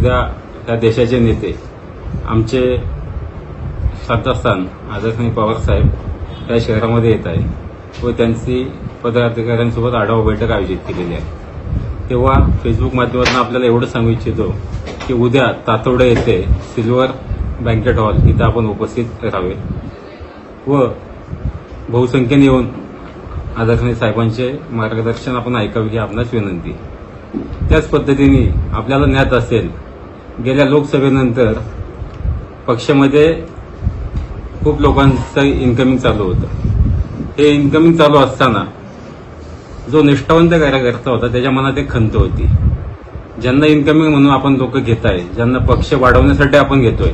उद्या ह्या देशाचे नेते आमचे श्रद्धास्थान आदरणीय पवार साहेब या शहरामध्ये येत आहे व त्यांची पदाधिकाऱ्यांसोबत आढावा बैठक आयोजित केलेली आहे. तेव्हा फेसबुक माध्यमातून आपल्याला एवढं सांगू इच्छितो की उद्या तातोडे येथे सिल्वर बँकेट हॉल इथं आपण उपस्थित राहावे व बहुसंख्येने येऊन आदरणीय साहेबांचे मार्गदर्शन आपण ऐकावे ही आपणास विनंती. त्याच पद्धतीने आपल्याला ज्ञात असेल गेल्या लोकसभेनंतर पक्षामध्ये खूप लोकांचं इन्कमिंग चालू होतं. हे इन्कमिंग चालू असताना जो निष्ठावंत कार्यकर्ता होता त्याच्या मनात एक खंत होती. ज्यांना इन्कमिंग म्हणून आपण लोक घेत आहे ज्यांना पक्ष वाढवण्यासाठी आपण घेतोय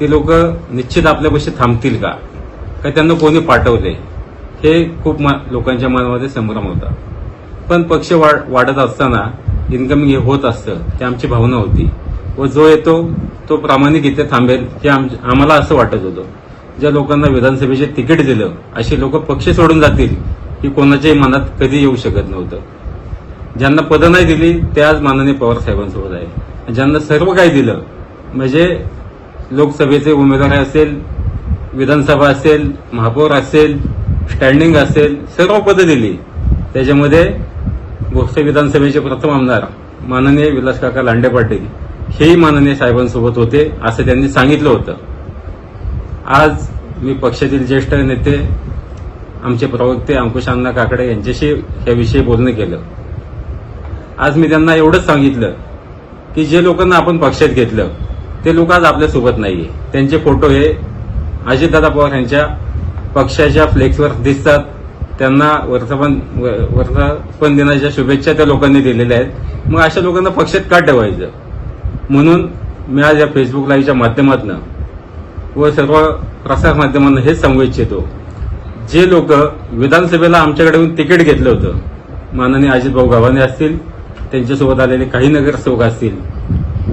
ते लोक निश्चित आपल्यापाशी थांबतील का? का त्यांना कोणी पाठवले हे खूप लोकांच्या मनामध्ये संभ्रम होता. पण पक्ष वाढ वाढत असताना इन्कमिंग हे होत असतं ते आमची भावना होती. व जो येतो तो प्रामाणिक इथे थांबेल हे आम्हाला असं वाटत होतं. ज्या लोकांना विधानसभेचे तिकीट दिलं अशी लोक पक्ष सोडून जातील ही कोणाच्याही मनात कधी येऊ शकत नव्हतं. ज्यांना पदं नाही दिली ते आज माननीय पवार साहेबांसोबत आहे ज्यांना सर्व काही दिलं म्हणजे लोकसभेचे उमेदवार असेल विधानसभा असेल महापौर असेल स्टँडिंग असेल सर्व पदं दिली. त्याच्यामध्ये भोसले विधानसभेचे प्रथम आमदार माननीय विलास काका लांडे पाटील हेही माननीय साहेबांसोबत होते असं त्यांनी सांगितलं होतं. आज मी पक्षातील ज्येष्ठ नेते आमचे प्रवक्ते अंकुश अण्णा काकडे यांच्याशी याविषयी बोलणं केलं. आज मी त्यांना एवढंच सांगितलं की जे लोकांना आपण पक्षात घेतलं ते लोक आज आपल्यासोबत नाहीये. त्यांचे फोटो हे अजितदादा पवार यांच्या पक्षाच्या फ्लेक्सवर दिसतात. त्यांना वर्तमान व- वर्धापन दिनाच्या शुभेच्छा त्या लोकांनी दिलेल्या आहेत. मग अशा लोकांना पक्षात का ठेवायचं? म्हणून मी आज या फेसबुक लाईव्हच्या माध्यमातून व सर्व प्रसार माध्यमांना हेच सांगू इच्छितो. जे लोक विधानसभेला आमच्याकडे येऊन तिकीट घेतलं होतं माननीय अजितभाऊ गव्हाणे असतील त्यांच्यासोबत आलेले काही नगरसेवक असतील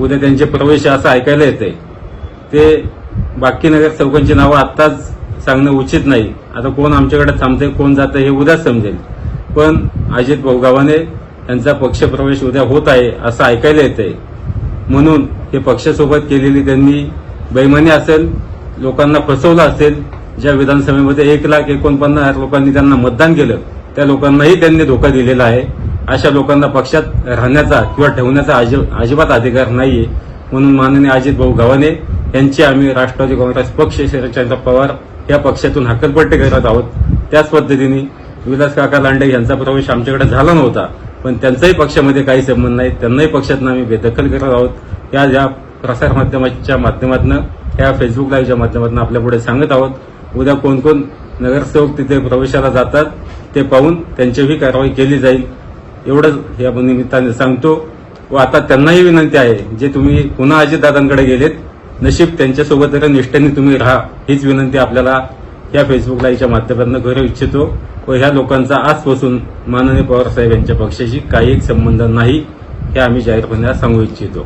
उद्या त्यांचे प्रवेश असं ऐकायला येते ते बाकी नगरसेवकांची नावं आत्ताच सांगणं उचित नाही. आता कोण आमच्याकडे थांबते कोण जातं हे उद्याच समजेल. पण अजित भाऊ गव्हाणे यांचा पक्षप्रवेश उद्या होत आहे असं ऐकायला येतंय. म्हणून हे पक्षासोबत केलेली त्यांनी बैमानी असेल लोकांना फसवलं असेल ज्या विधानसभेमध्ये एक लाख एकोणपन्नास हजार लोकांनी त्यांना मतदान केलं त्या लोकांनाही त्यांनी धोका दिलेला आहे. अशा लोकांना पक्षात राहण्याचा किंवा ठेवण्याचा अजिबात अधिकार नाहीये. म्हणून माननीय अजित भाऊ गव्हाणे यांची आम्ही राष्ट्रवादी काँग्रेस पक्ष शरदचंद्र पवार या पक्षातून हक्कलपट्टी करत आहोत. त्याच पद्धतीने विलास काका लांडे यांचा प्रवेश आमच्याकडे झाला नव्हता. पण त्यांचाही पक्षामध्ये काही संबंध नाही. त्यांनाही पक्षातून आम्ही बेदखल करत आहोत. या ज्या प्रसारमाध्यमाच्या माध्यमातून या फेसबुक लाईव्हच्या माध्यमातून आपल्या पुढे सांगत आहोत. उद्या कोण कोण नगरसेवक तिथे प्रवेशाला जातात ते पाहून त्यांचीही कारवाई केली जाईल. एवढंच या निमित्ताने सांगतो. व आता त्यांनाही विनंती आहे जे तुम्ही पुन्हा अजितदादांकडे गेलेत नशीब त्यांच्यासोबत जरा निष्ठेने तुम्ही राहा हीच विनंती आपल्याला या फेसबुक लाईव्हच्या माध्यमातून करू इच्छितो. व ह्या लोकांचा आजपासून माननीय पवारसाहेब यांच्या पक्षाशी काही संबंध नाही हे आम्ही जाहीरपणे सांगू इच्छितो.